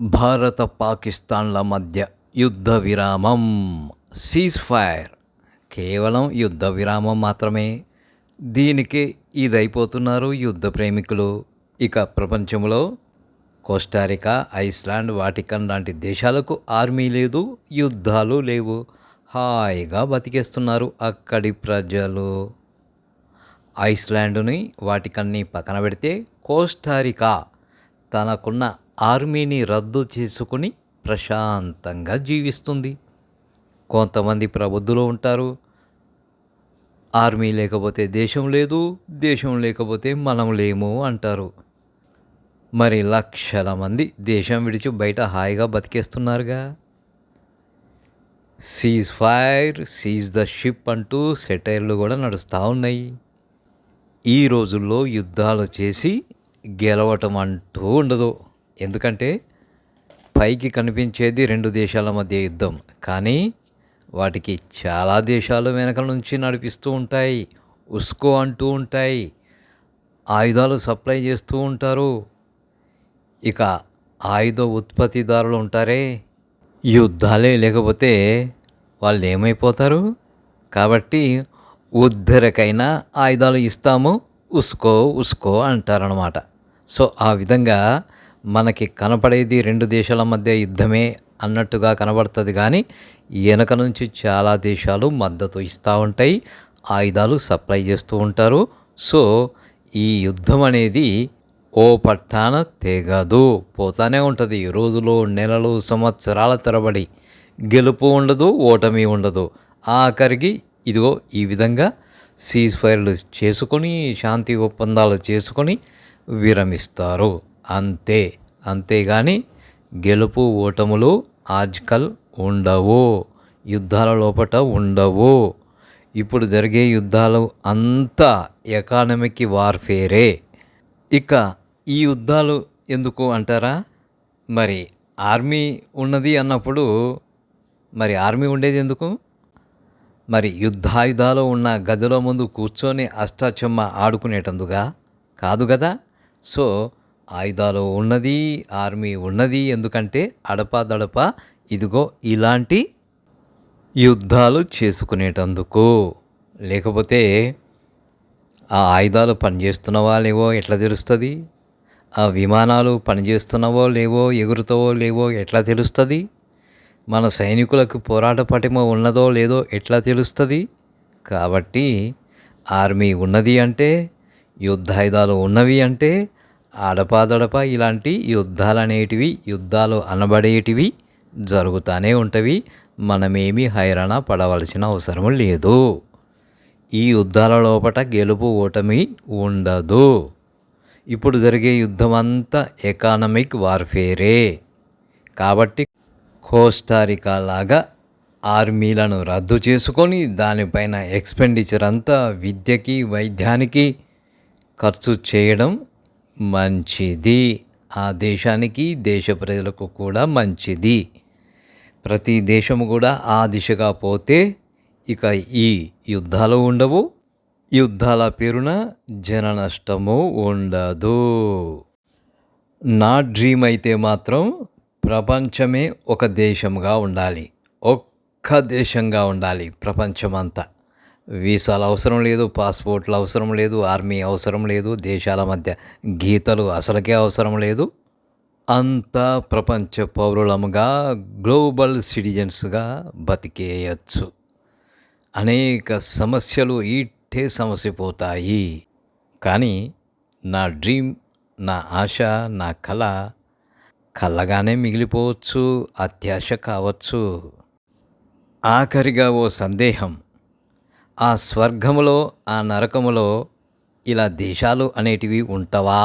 భారత పాకిస్తాన్ల మధ్య యుద్ధ విరామం. సీజ్ ఫైర్ కేవలం యుద్ధ విరామం మాత్రమే. దీనికే ఇదైపోతున్నారు యుద్ధ ప్రేమికులు. ఇక ప్రపంచంలో కోస్టారికా ఐస్లాండ్ వాటికన్ లాంటి దేశాలకు ఆర్మీ లేదు యుద్ధాలు లేవు. హాయిగా బతికేస్తున్నారు అక్కడి ప్రజలు. ఐస్లాండ్ని వాటికన్ని పక్కన పెడితే కోస్టారికా తనకున్న ఆర్మీని రద్దు చేసుకుని ప్రశాంతంగా జీవిస్తుంది. కొంతమంది ప్రబుద్ధులు ఉంటారు. ఆర్మీ లేకపోతే దేశం లేదు దేశం లేకపోతే మనం లేము అంటారు. మరి లక్షల మంది దేశం విడిచి బయట హాయిగా బతికేస్తున్నారుగా? Cease fire seize the ship అంటూ సెటైర్లు కూడా నడుస్తూ ఉన్నాయి. ఈ రోజుల్లో యుద్ధాలు చేసి గెలవటం అంటూ ఉండదు. ఎందుకంటే పైకి కనిపించేది రెండు దేశాల మధ్య యుద్ధం. కానీ వాటికి చాలా దేశాలు వెనక నుంచి నడిపిస్తూ ఉంటాయి. ఉస్కో అంటూ ఉంటాయి. ఆయుధాలు సప్లై చేస్తూ ఉంటారు. ఇక ఆయుధ ఉత్పత్తిదారులు ఉంటారే. యుద్ధాలే లేకపోతే వాళ్ళు ఏమైపోతారు? కాబట్టి ఉద్ధరకైనా ఆయుధాలు ఇస్తాము. ఉస్కో ఉస్కో అంటారనమాట సో ఆ విధంగా మనకి కనపడేది రెండు దేశాల మధ్య యుద్ధమే అన్నట్టుగా కనబడుతుంది కానీ వెనక నుంచి చాలా దేశాలు మద్దతు ఇస్తూ ఉంటాయి ఆయుధాలు సప్లై చేస్తూ ఉంటారు. సో ఈ యుద్ధం అనేది ఓ పట్టాన తెగదు. పోతానే ఉంటుంది. రోజులు నెలలు సంవత్సరాల తరబడి గెలుపు ఉండదు ఓటమి ఉండదు. ఆఖరికి ఇదిగో ఈ విధంగా సీజ్ ఫైర్లు చేసుకొని శాంతి ఒప్పందాలు చేసుకొని విరమిస్తారు. అంతే. అంతేగాని గెలుపు ఓటములు ఆజ్కల్ ఉండవు. యుద్ధాల లోపట ఉండవు. ఇప్పుడు జరిగే యుద్ధాలు అంతా ఎకానమిక్ వార్ఫేరే ఇక ఈ యుద్ధాలు ఎందుకు అంటారా? మరి ఆర్మీ ఉన్నది అన్నప్పుడు మరి ఆర్మీ ఉండేది ఎందుకు? మరి యుద్ధాయుధాలు ఉన్న గదిలో ముందు కూర్చొని అష్టాచమ్మ ఆడుకునేటందుగా కాదు కదా. సో ఆయుధాలు ఉన్నది ఆర్మీ ఉన్నది ఎందుకంటే అడపదడప ఇదిగో ఇలాంటి యుద్ధాలు చేసుకునేటందుకు. లేకపోతే ఆ ఆయుధాలు పనిచేస్తున్నవా లేవో ఎట్లా తెలుస్తుంది? ఆ విమానాలు పనిచేస్తున్నవో లేవో ఎగురుతావో లేవో ఎట్లా తెలుస్తుంది? మన సైనికులకు పోరాట పటిమ ఉన్నదో లేదో ఎట్లా తెలుస్తుంది? కాబట్టి ఆర్మీ ఉన్నది అంటే యుద్ధాయుధాలు ఉన్నవి అంటే అడపాదడప ఇలాంటి యుద్ధాలు అనేటివి యుద్ధాలు అనబడేటివి జరుగుతూనే ఉంటవి. మనమేమీ హైరాణ పడవలసిన అవసరం లేదు. ఈ యుద్ధాల లోపట గెలుపు ఓటమి ఉండదు. ఇప్పుడు జరిగే యుద్ధం అంతా ఎకానమిక్ వార్ఫేరే. కాబట్టి కోస్టారికా లాగా ఆర్మీలను రద్దు చేసుకొని దానిపైన ఎక్స్పెండిచర్ అంతా విద్యకి వైద్యానికి ఖర్చు చేయడం మంచిది. ఆ దేశానికి దేశ ప్రజలకు కూడా మంచిది. ప్రతి దేశము కూడా ఆ దిశగా పోతే ఇక ఈ యుద్ధాలు ఉండవు. యుద్ధాల పేరున జన నష్టము ఉండదు. నా డ్రీమ్ అయితే మాత్రం ప్రపంచమే ఒక దేశంగా ఉండాలి. ఒక్క దేశంగా ఉండాలి ప్రపంచమంతా. వీసాలు అవసరం లేదు పాస్పోర్ట్లు అవసరం లేదు ఆర్మీ అవసరం లేదు దేశాల మధ్య గీతలు అసలుకే అవసరం లేదు. అంతా ప్రపంచ పౌరులముగా గ్లోబల్ సిటిజన్స్గా బతికేయచ్చు. అనేక సమస్యలు ఇట్టే సమసిపోతాయి. కానీ నా డ్రీమ్ నా ఆశ నా కళ కళ్ళగానే మిగిలిపోవచ్చు అత్యాశ కావచ్చు. ఆఖరిగా ఓ సందేహం. ఆ స్వర్గములో ఆ నరకములో ఇలా దేశాలు అనేటివి ఉంటవా?